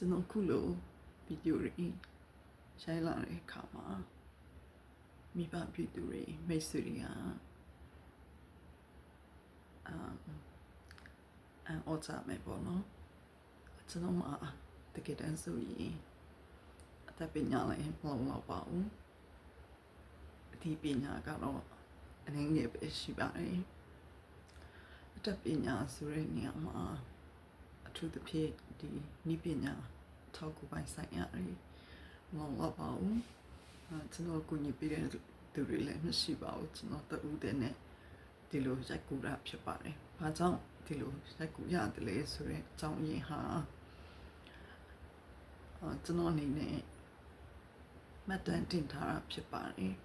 ကျွန်တော်ခုလိုဗီဒီယိုတွေရိုက်လာတဲ့အခါမှာမိဘပြည်သူတွေမိတ်ဆွေတွေကအာအန်အော်ချမယ်ပေါ့နော်ကျွန်တော်မှာတကယ်တမ်းဆိုရင်အသက်ပညာလည်းမလုံလောက်ပါဘူးအဒီပညာကတော့အနေငယ်ပဲရှိပါတယ်အသက်ပညာဆိုတဲ့နေရာမှာအ ထူးသဖြင့်ဒီနိပညာထောက်ကူပိုင်းဆိုင်ရာတွေမဟုတ်ပါဘူးအဲကျွန်တော်ကိုညီပေးတဲ့သူတွေလည်းမရှိပါဘူးကျွန်တော်တူတဲ့နဲ့ဒီလိုရိုက်ကူတာဖြစ်ပါတယ်။ဘာကြောင့်ဒီလိုရိုက်ကူရတယ်လဲဆိုတော့အကြောင်းရင်းဟာအဲကျွန်တော်အနေနဲ့မှတ်တမ်းတင်ထားတာဖြစ်ပါတယ်။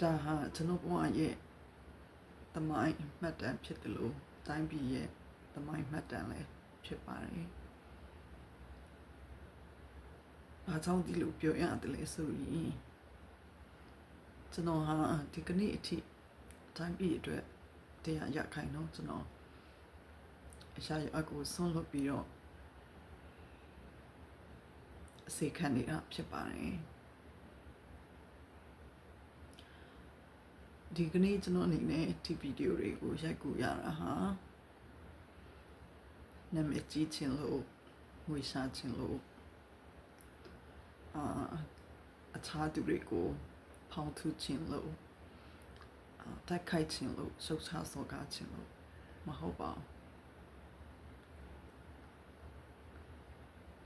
ဒါဟာကျွန်တော်ဘဝရဲ့တမိုင်းမှတ်တမ်းဖြစ်တယ်လို့တိုင်းပြည်ရဲ့ သမိုင်းမှတ်တမ်းလည်းဖြစ်ပါတယ်။ဘာကြောင့်ဒီလိုပြောရတယ်လဲဆိုရင်ကျွန်တော်ဟာဒီကနေ့အထိအတိုင်းပြည်အတွက်တရားရခိုင်တော့ကျွန်တော်အရှာရအကူဆွန့်လွတ်ပြီးတော့အစီခံနေတာဖြစ်ပါတယ်ဒီကနေ့ကျွန်တော်အနေနဲ့ဒီဗီဒီယိုတွေကိုရိုက်ကူရတာဟာ နာမည်ကြီးခြင်းလို့ငွေရှာခြင်းလို့အာအခြားသူတွေကိုဖောင်းထုခြင်းလို့အာတိုက်ခိုက်ခြင်းလို့ရှုပ်ချစော်ကားခြင်းလို့မဟုတ်ပါဘူး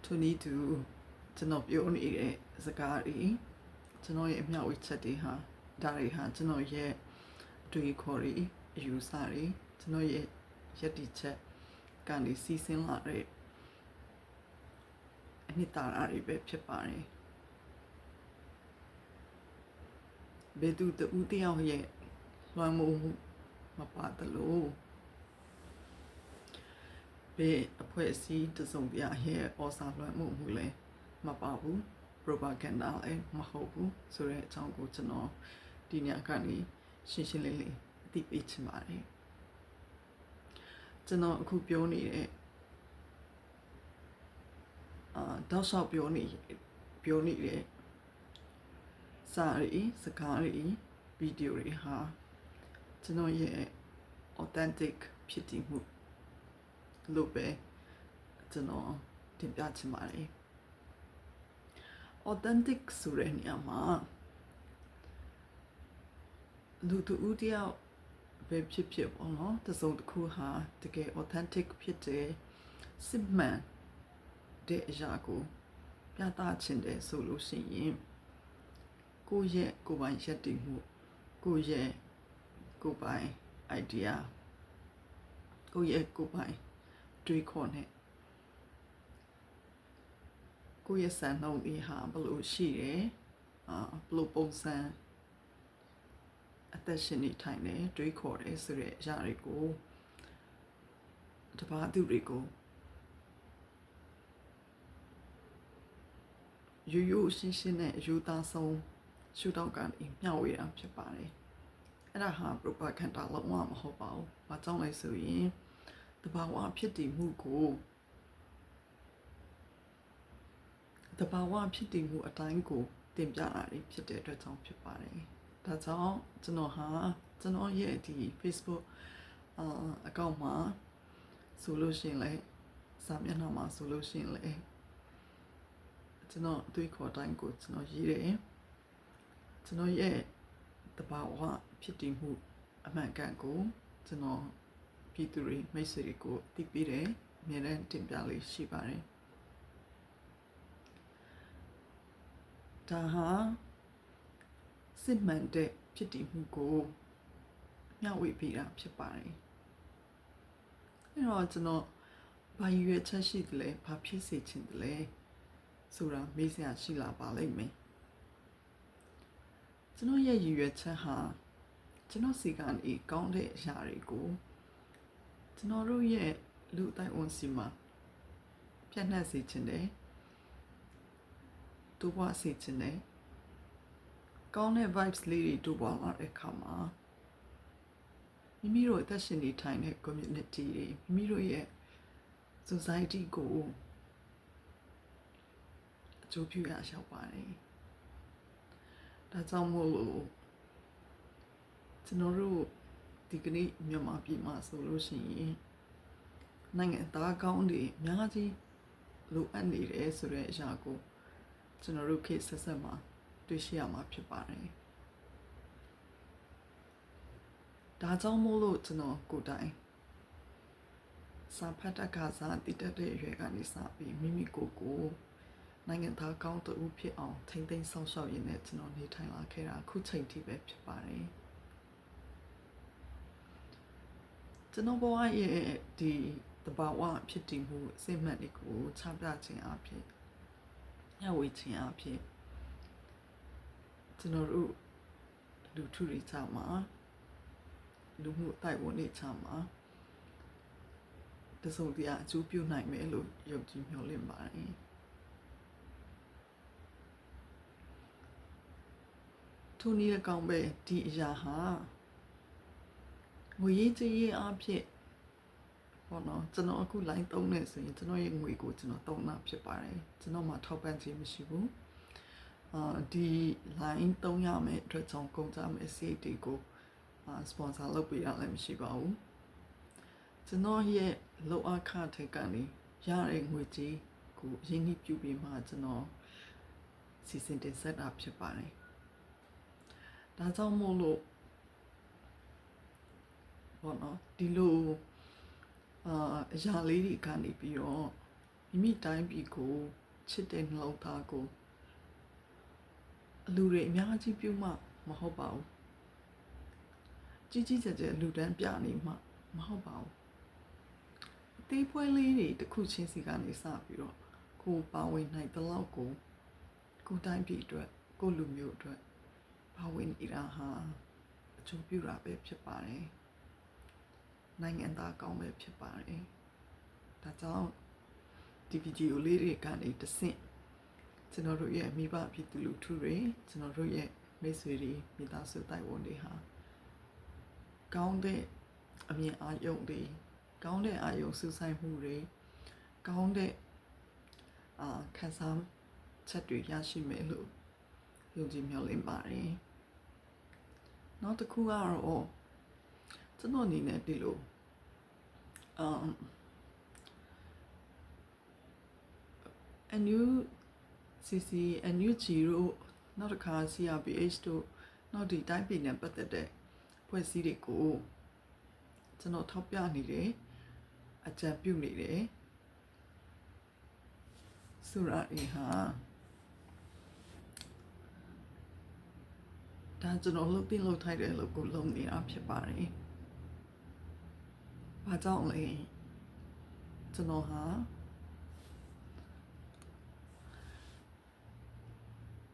သူနီးသူကျွန်တော်ပြောနေတဲ့စကားတွေကျွန်တော်ရဲ့အမြောက်ဝေချက်တွေဟာဒါတွေဟာကျွန်တော်ရဲ့အတွေ့အခေါ်တွေအယူဆတွေကျွန်တော်ရဲ့ယက်တီချက် ကနေစီးဆင်းလာတဲ့အနှစ်သာရတွေပဲဖြစ်ပါတယ်ဘယ်သူတူတယောက်ရဲ့လွှမ်းမိုးမှုမပါတယ်လို့ဘယ်အဖွဲ့အစည်းတစုံတရာရဲ့ဩစာလွှမ်းမိုးမှုလဲမပါဘူး propaganda လည်းမဟုတ်ဘူးဆိုတဲ့အကြောင်းကိုကျွန်တော်ဒီညကနေရှင်းရှင်းလင်းလင်းအသိပေးချင်ပါတယ် ကျွန်တော်အခုပြောနေတဲ့အာတောက်လျှောက်ပြောနေပြောနေတဲ့စာရီစကားရီဗီဒီယိုတွေဟာကျွန်တော်ရဲ့ authentic ဖြစ်တည်မှုလို့ပဲကျွန်တော်တင်ပြချင်ပါတယ် authentic ဆိုတဲ့နေရာမှာလူတူဦးတယောက် ပဲဖြစ်ဖြစ်ပေါ့နော်တစုံတစ်ခုဟာတကယ် authentic ဖြစ်တဲ့စစ်မှန်တဲ့အရာကိုပြသခြင်းတယ်ဆိုလို့ရှိရင်ကိုယ့်ရဲ့ကိုယ်ပိုင်ရက်တည်မှုကိုယ့်ရဲ့ကိုယ်ပိုင် idea ကိုယ့်ရဲ့ကိုယ်ပိုင်တွေးခေါ်နဲ့ကိုယ့်ရဲ့စံနှုန်းတွေဟာဘယ်လိုရှိတယ်အာဘယ်လိုပုံစံ အသက်ရှင်နေထိုင်တယ်တွေးခေါ်တယ်ဆိုတဲ့အရာတွေကိုတပါးသူတွေကိုရိုးရိုးရှင်းရှင်းနဲ့အယူသားဆုံးရှုထောင့်ကနေမျှဝေတာဖြစ်ပါတယ်အဲ့ဒါဟာ propaganda လုံးဝမဟုတ်ပါဘူး။ဘာကြောင့်လဲဆိုရင်တဘာဝဖြစ်တည်မှုကိုတဘာဝဖြစ်တည်မှုအတိုင်းကိုတင်ပြတာဖြစ်တဲ့အတွက်ကြောင့်ဖြစ်ပါတယ်။ ဒါကြောင့်ကျွန်တော်ဟာကျွန်တော်ရဲ့ဒီ Facebook အာအကောင့်မှာဆိုလို့ရှိရင်လည်းစာမျက်နှာမှာဆိုလို့ရှိရင်လည်းကျွန်တော်အတွေ့ခေါ်တိုင်းကိုကျွန်တော်ရေးတယ်ကျွန်တော်ရဲ့တဘာဝဖြစ်တည်မှုအမှန်ကန်ကိုကျွန်တော်ပြည်သူတွေမိတ်ဆွေတွေကိုသိပေးတယ်အမြဲတမ်းတင်ပြလေးရှိပါတယ်ဒါဟာ စစ်မှန်တဲ့ဖြစ်တည်မှုကိုမျှဝေပေးတာဖြစ်ပါတယ်အဲ့တော့ကျွန်တော်ဘာရွေချက်ရှိတယ်လဲဘာဖြစ်စေချင်တယ်လဲဆိုတာမေးစရာရှိလာပါလိမ့်မယ်ကျွန်တော်ရဲ့ရည်ရွယ်ချက်ဟာကျွန်တော်စီကနေကောင်းတဲ့အရာတွေကိုကျွန်တော်တို့ရဲ့လူအတိုင်းဝန်စီမှာပြန့်နှံ့စေချင်တယ်တူပွားစေချင်တယ် ကောင်းတဲ့ vibes လေးတွေတူပွားလာတဲ့အခါမှာမိမိတို့အသက်ရှင်နေထိုင်တဲ့ community တွေမိမိတို့ရဲ့ society ကိုကျိုးပြုရလျှောက်ပါတယ်ဒါကြောင့်မို့လို့ကျွန်တော်တို့ဒီကနေ့မြန်မာပြည်မှာဆိုလို့ရှိရင်နိုင်ငံသားကောင်းတွေအများကြီးလိုအပ်နေတယ်ဆိုတဲ့အရာကိုကျွန်တော်တို့ခေတ်ဆက်ဆက်မှာ တွေ့ရှိရမှာဖြစ်ပါတယ်ဒါကြောင့်မို့လို့ကျွန်တော်ကိုယ်တိုင်စာဖတ်တက်ကစားတည်တတ်တဲ့အရွယ်ကနေစပြီးမိမိကိုယ်ကိုနိုင်ငံသားကောင်းတူဖြစ်အောင်ထိမ့်သိမ်းဆောက်ရှောက်ရင်းနဲ့ကျွန်တော်နေထိုင်လာခဲ့တာအခုချိန်ထိပဲဖြစ်ပါတယ်ကျွန်တော်ဘဝရဲ့ဒီတဘာဝဖြစ်တည်မှုအစိမ့်မှန်တွေကိုချပြခြင်းအဖြစ်ညဝေခြင်းအဖြစ် ကျွန်တော်တို့လူထုတွေချမှာလူမှုတိုက်ဝန်တွေချမှာတစုံတရာအကျိုးပြုနိုင်မယ်လို့ယုံကြည်မျှော်လင့်ပါတယ်ထိုနည်းအကောင်ပဲဒီအရာဟာငွေရေးကြေးရေးအဖြစ်ပေါ့နော်ကျွန်တော်အခု line သုံးနေဆိုရင်ကျွန်တော်ရဲ့ငွေကိုကျွန်တော်သုံးတာဖြစ်ပါတယ်ကျွန်တော်မှထောက်ပံ့ခြင်းမရှိဘူး အာဒီ line သုံးရမယ်အတွက်ကြောင့်ကုန်ကြမယ်စီတီကိုအာ sponsor လုပ်ပေးရလည်းမရှိပါဘူးကျွန်တော်ရဲ့လောအခထက်ကနေရတဲ့ငွေကြီးကိုရင်းနှီးပြုပြီးမှကျွန်တော်စီစဉ်တင်ဆက်တာဖြစ်ပါတယ်ဒါကြောင့်မို့လို့ပေါ့နော်ဒီလိုအာအရာလေးတွေကနေပြီးတော့မိမိတိုင်းပြည်ကိုချစ်တဲ့နှလုံးသားကိုအ လူတွေအများကြီးပြုမှမဟုတ်ပါဘူးကြီးကြီးကျယ်ကျယ်လူတန်းပြနေမှမဟုတ်ပါဘူးအသေးဖွဲလေးတွေတစ်ခုချင်းစီကနေစပြီးတော့ကိုပါဝင်နိုင်တဲ့လောက်ကိုကိုတိုင်းပြည်အတွက်ကိုလူမျိုးအတွက်ပါဝင်နေတာဟာအကျိုးပြုတာပဲဖြစ်ပါတယ်နိုင်ငံသားကောင်းပဲဖြစ်ပါတယ်ဒါကြောင့်ဒီဗီဒီယိုလေးတွေကနေတဆင့် ကျွန်တော်တို့ရဲ့မိဘပြည်သူလူထုတွေကျွန်တော်တို့ရဲ့မိတ်ဆွေတွေမိသားစုတိုက်ဝန်တွေဟာကောင်းတဲ့အမြင်အာရုံတွေကောင်းတဲ့အာရုံစူးစိုက်မှုတွေကောင်းတဲ့အာခံစားချက်တွေရရှိမယ်လို့ယုံကြည်မျှော်လင့်ပါတယ်နောက်တစ်ခုကတော့ကျွန်တော်အနေနဲ့ဒီလို um a new CC a new 0နောက်တစ်ခါ CRPH တို့နောက်ဒီတိုင်းပြည်နဲ့ပတ်သက်တဲ့ဖွဲ့စည်းတွေကိုကျွန်တော်ထောက်ပြနေတယ်အကြံပြုနေတယ်ဆိုရအဟာဒါကျွန်တော်လုပ်တင်လုပ်ထိုက်တယ်လို့ကိုလုံးနေတာဖြစ်ပါတယ်။ဘာကြောင့်လဲကျွန်တော်ဟာ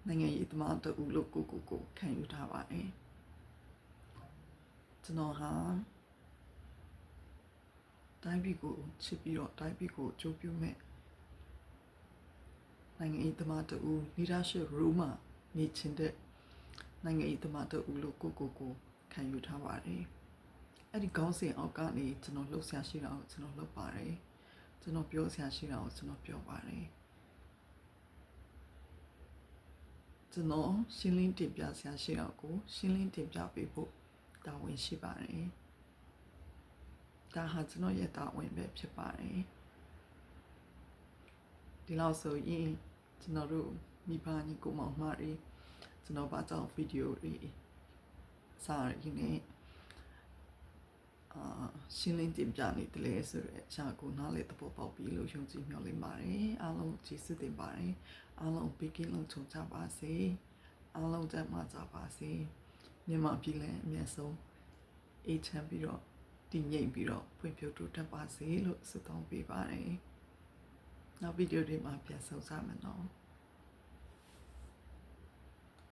နိုင်ငံရေးသမားတူလို့ကိုကိုကိုခံယူထားပါတယ်။ကျွန်တော်ဟာတိုင်းပြည်ကိုချစ်ပြီးတော့တိုင်းပြည်ကိုအကျိုးပြုမဲ့နိုင်ငံရေးသမားတူ leadership role မှာနေချင်တဲ့နိုင်ငံရေးသမားတို့ဦးလို့ကိုကိုကိုခံယူထားပါတယ်အဲ့ဒီခေါင်းစဉ်အောက်ကနေကျွန်တော်လှုပ်ရှားရှိတာကိုကျွန်တော်လှုပ်ပါတယ်ကျွန်တော်ပြောဆရာရှိတာကိုကျွန်တော်ပြောပါတယ် ကျွန်တော်ရှင်းလင်းတင်ပြဆရာရှိတာကိုရှင်းလင်းတင်ပြပေးဖို့တာဝန်ရှိပါတယ်ဒါဟာကျွန်တော်ရဲ့တာဝန်ပဲဖြစ်ပါတယ်ဒီလောက်ဆိုရင်ကျွန်တော်တို့မိဘညီကိုမောင်မတွေကျွန်တော်ဘာကြောင့်ဗီဒီယိုတွေစာရင်းနဲ့အာရှင်းလင်းတင်ပြနေတယ်လေဆိုတော့အရာကိုနားလေသဘောပေါက်ပြီလို့ယုံကြည်မျှော်လင့်ပါတယ်အားလုံးကျေးဇူးတင်ပါတယ် အားလုံးဘေးကင်းလုံခြုံကြပါစေအားလုံးကျန်းမာကြပါစေမြန်မာပြည်လည်းအမြတ်ဆုံးအေးချမ်းပြီးတော့တည်ငြိမ်ပြီးတော့ဖွံ့ဖြိုးတိုးတက်ပါစေလို့ဆုတောင်းပေးပါတယ်နောက်ဗီဒီယိုတွေမှာပြန်ဆုံကြမယ်နော်